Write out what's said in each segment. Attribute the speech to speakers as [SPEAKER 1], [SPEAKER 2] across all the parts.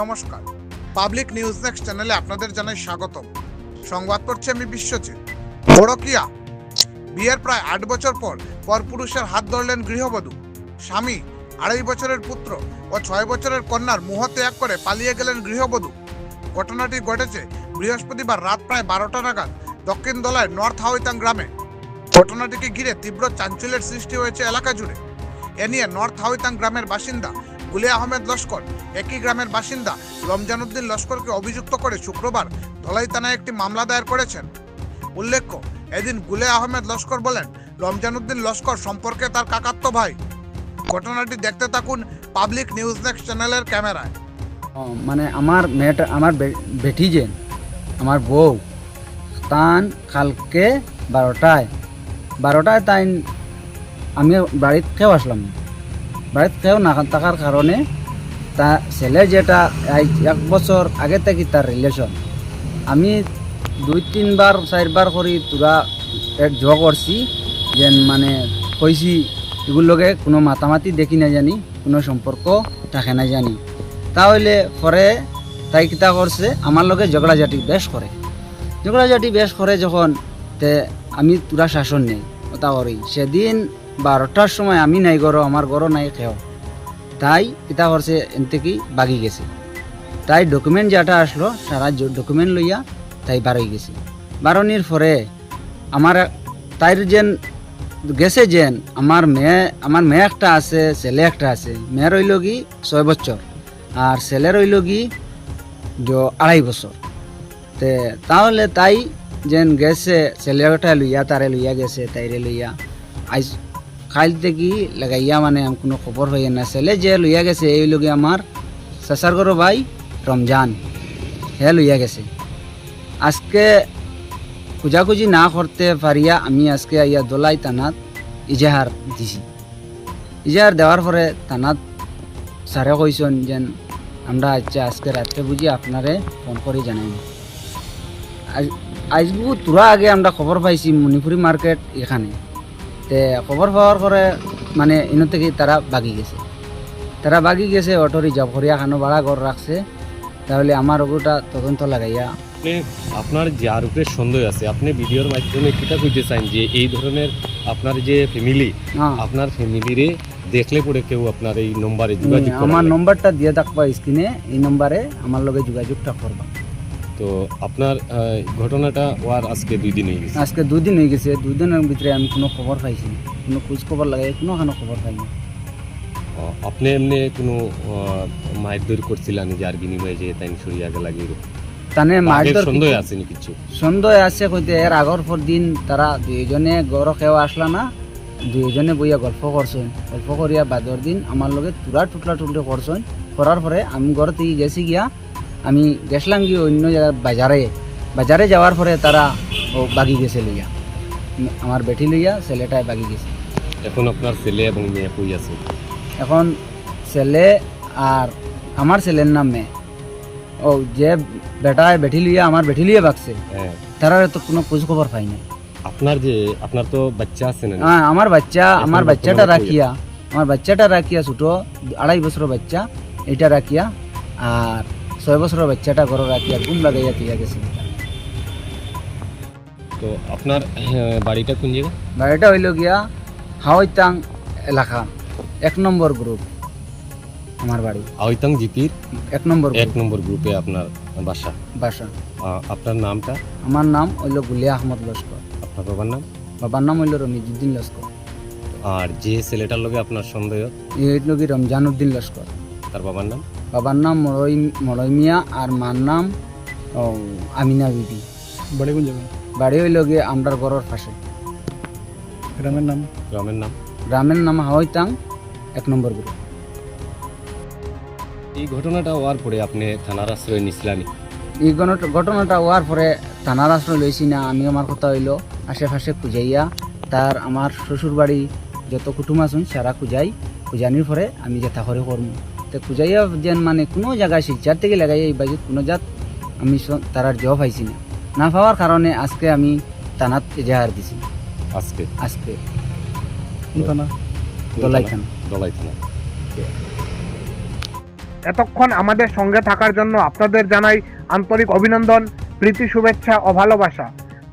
[SPEAKER 1] নমস্কার। Public news next চ্যানেলে আপনাদের জানাই স্বাগতম। সংবাদ পড়ছি আমি বিশ্বজিৎ। বড়কিয়া বিয়ের প্রায় আট বছর পর পরপুরুষের হাত ধরলেন গৃহবধূ। স্বামী, আড়াই বছরের পুত্র ও ছয় বছরের কন্যার মুহ ত্যাগ করে পালিয়ে গেলেন গৃহবধূ। ঘটনাটি ঘটেছে বৃহস্পতিবার রাত প্রায় বারোটা নাগাদ দক্ষিণ দলায় নর্থ হাওইতাং গ্রামে। ঘটনাটিকে ঘিরে তীব্র চাঞ্চল্যের সৃষ্টি হয়েছে এলাকা জুড়ে। এ নিয়ে নর্থ হাওইতাং গ্রামের বাসিন্দা গুলে আহমেদ লস্কর, একই গ্রামের বাসিন্দা রমজান উদ্দিন লস্করকে অভিযুক্ত করে শুক্রবার ধলাই থানায় একটি মামলা দায়ের করেছেন। উল্লেখ্য, এদিন গুলে আহমেদ লস্কর বলেন রমজান উদ্দিন লস্কর সম্পর্কে তার কাকাত্ম ভাই। ঘটনাটি দেখতে থাকুন পাবলিক নিউজ নেক্সট চ্যানেলের ক্যামেরায়।
[SPEAKER 2] মানে আমার মেয়েটা, আমার বেটি আমার বউ, তান কালকে বারোটায় বারোটায় তাই আমি বাড়িত খেয়েও আসলাম। বাড়িত খেয়েও না থাকার কারণে তা ছেলে যেটা এক বছর আগে থেকে তার রিলেশন আমি দুই, তিনবার, চারবার করে তোরা এক জ করছি, যে মানে কইছি, এগুলোর লগে কোনো মাতামাতি দেখি না জানি, কোনো সম্পর্ক থাকে না জানি। তাহলে পরে তাই কিতা করছে, আমার লগে ঝগড়াঝাটি বেশ করে। ঝগড়াঝাটি বেশ করে যখন তে আমি তুরা শাসন নেই ওটা করি। সেদিন বারোটার সময় আমি নাই গরো, আমার গরো নাই খেও। তাই কিতা করছে এন থেকে বাগি গেছে। তাই ডকুমেন্ট যেটা আসলো, সারা ডকুমেন্ট লইয়া তাই বারোই গেছে। বারোনির পরে আমার তাইর যেন গেছে যেন আমার মেয়ে আমার মেয়ে একটা আছে, ছেলে একটা আছে। মেয়ে রইল কি ছয় বছর, আর ছেলে রইল কি আড়াই বছর। তে তাহলে তাই যেন গেছে, ছেলেটা লইয়া, তারে লইয়া গেছে, তাইরে লইয়া। আইস খাইল থেকে লাগাইয়া মানে আম কোনো খবর হইয়া না ছেলে যে লইয়া গেছে, এই লগে আমার গরো ভাই রমজান হে লইয়া গেছে। আজকে খুঁজাখুঁজি না করতে পারিয়া আমি আজকে আইয়া দোলাই থানাত ইজাহার দিছি। ইজাহার দেওয়ার পরে থানাত স্যারে কইসন যেন, আমরা আচ্ছা আজকে রাত্রে বুঝি আপনারে ফোন করে জানাই আজবু তোরা আগে আমরা খবর পাইছি মণিপুরি মার্কেট এখানে। তে খবর পাওয়ার পরে মানে ইনো থেকে তারা বাগি গেছে। তারা বাগি গেছে অটো রিজার্ভ করিয়া খানো ভাড়া ঘর রাখছে তাহলে আমার ওগুটা তদন্ত লাগাইয়া।
[SPEAKER 3] আপনি আপনার যার উপরে সন্দেহ আছে। আপনি ভিডিওর মাধ্যমে কিটা কইতে চান যে এই ধরনের আপনার যে ফ্যামিলি আপনার ফ্যামিলিরে দেখলে পরে কেউ আপনার এই নম্বরে যোগাযোগ
[SPEAKER 2] আমার নম্বরটা দিয়ে থাকবা স্ক্রিনে এই নম্বরে আমার লগে যোগাযোগটা করবা
[SPEAKER 3] তো আপনার ঘটনাটা ওয়ার আজকে দুই দিন হয়ে গেছে।
[SPEAKER 2] আজকে দুদিন হয়ে গেছে। দুদিনের ভিতরে আমি কোনো খবর পাইছি কোনো খোঁজ খবর লাগাই কোনো খানো খবর পাইনি
[SPEAKER 3] আপনি এমনি কোনো মারধর করছিলেন যার বিনিময়ে যে তাই সরিয়া গেল লাগে
[SPEAKER 2] তানে মারধর
[SPEAKER 3] সন্দেহ আছে নি কিছু?
[SPEAKER 2] সন্দেহ আছে কইতে এর আগর পর দিন তারা দুইজনে গড় খেওয়া আসলা না দুইজনে বইয়া গল্প করছেন। গল্প করিয়া বাদর দিন আমার লগে তুরা টুটলা টুটলি করছেন। করার পরে আমি ঘর থেকে গেছি গিয়া আমি গেছিলাম গিয়ে অন্য জায়গায় বাজারে বাজারে যাওয়ার পরে তারা ও বাগি গেছে লইয়া। আমার বেটি লইয়া ছেলেটায় বাগি গেছে।
[SPEAKER 3] এখন আপনার ছেলে এবং মেয়ে কই আছে?
[SPEAKER 2] এখন ছেলে আর আমার ছেলের নাম মেয়ে। ও যে বেটায় বেটি লইয়া আমার বেটি লইয়া বাগছে
[SPEAKER 3] হ্যাঁ।
[SPEAKER 2] তারা তো কোনো খোঁজ খবর পাই না
[SPEAKER 3] আপনার যে আপনার তো বাচ্চা আছে না?
[SPEAKER 2] হ্যাঁ আমার বাচ্চা আমার বাচ্চাটা রাখিয়া আমার বাচ্চাটা রাখিয়া ছোটো আড়াই বছরের বাচ্চা এটা রাখিয়া আর ছয় বছরের বাচ্চাটা ঘরে রাখিয়া ঘুম লাগাইয়া দিয়া গেছে।
[SPEAKER 3] তো আপনার আহ, বাড়িটা কোন জায়গা?
[SPEAKER 2] বাড়িটা হইল গিয়া হাওয়াইতাং এলাকা এক নম্বর গ্রুপ আমার বাড়ি।
[SPEAKER 3] আওইতাং জিপির?
[SPEAKER 2] এক নম্বর
[SPEAKER 3] এক নম্বর গ্রুপে আপনার বাসা?
[SPEAKER 2] বাসা।
[SPEAKER 3] আপনার নামটা?
[SPEAKER 2] আমার নাম হইল গুলিয়া আহমদ লস্কর।
[SPEAKER 3] আপনার বাবার নাম?
[SPEAKER 2] বাবার নাম হইল রমিজুদ্দিন লস্কর।
[SPEAKER 3] আর যে ছেলেটার লগে আপনার সন্দেহ?
[SPEAKER 2] এই হইল রমজান উদ্দিন লস্কর।
[SPEAKER 3] তার বাবার নাম?
[SPEAKER 2] বাবার নাম মরই মরই মিয়া আর মার নাম আমিনা বিবি।
[SPEAKER 4] বাড়ি কোন জায়গায়?
[SPEAKER 2] বাড়ি হইল গিয়ে আমরার ঘরের পাশে।
[SPEAKER 4] গ্রামের নাম?
[SPEAKER 3] গ্রামের নাম?
[SPEAKER 2] গ্রামের নাম হাওয়াইতাং এক নম্বর গ্রুপ।
[SPEAKER 3] এই ঘটনাটা হওয়ার পরে আপনি থানার আশ্রয় নিছিলেন?
[SPEAKER 2] এই ঘটনাটা হওয়ার পরে থানার আশ্রয় লইছি না আমি আমার কথা হইল আশেপাশে খুঁজাইয়া তার আমার শ্বশুর বাড়ি যত কুটুম আছেন সারা খুঁজাই খুঁজানির পরে আমি যেথা করে করব তো খুঁজাইয়া যেন মানে কোনো জায়গায় শিলচার থেকে লাগাই এই বাজুত কোনো জাত আমি তারার জব পাইছি না। না পাওয়ার কারণে আজকে আমি থানাত এজাহার দিছি।
[SPEAKER 3] আজকে?
[SPEAKER 2] আজকে। দলাই থানা?
[SPEAKER 3] দলাই থানা?
[SPEAKER 5] এতক্ষণ আমাদের সঙ্গে থাকার জন্য আপনাদের জানাই আন্তরিক অভিনন্দন প্রীতি শুভেচ্ছা ও ভালোবাসা।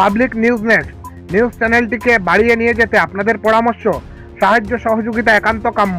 [SPEAKER 5] Public news next. নিউজ চ্যানেলটিকে বাড়িয়ে নিয়ে যেতে আপনাদের পরামর্শ সাহায্য সহযোগিতা একান্ত কাম্য।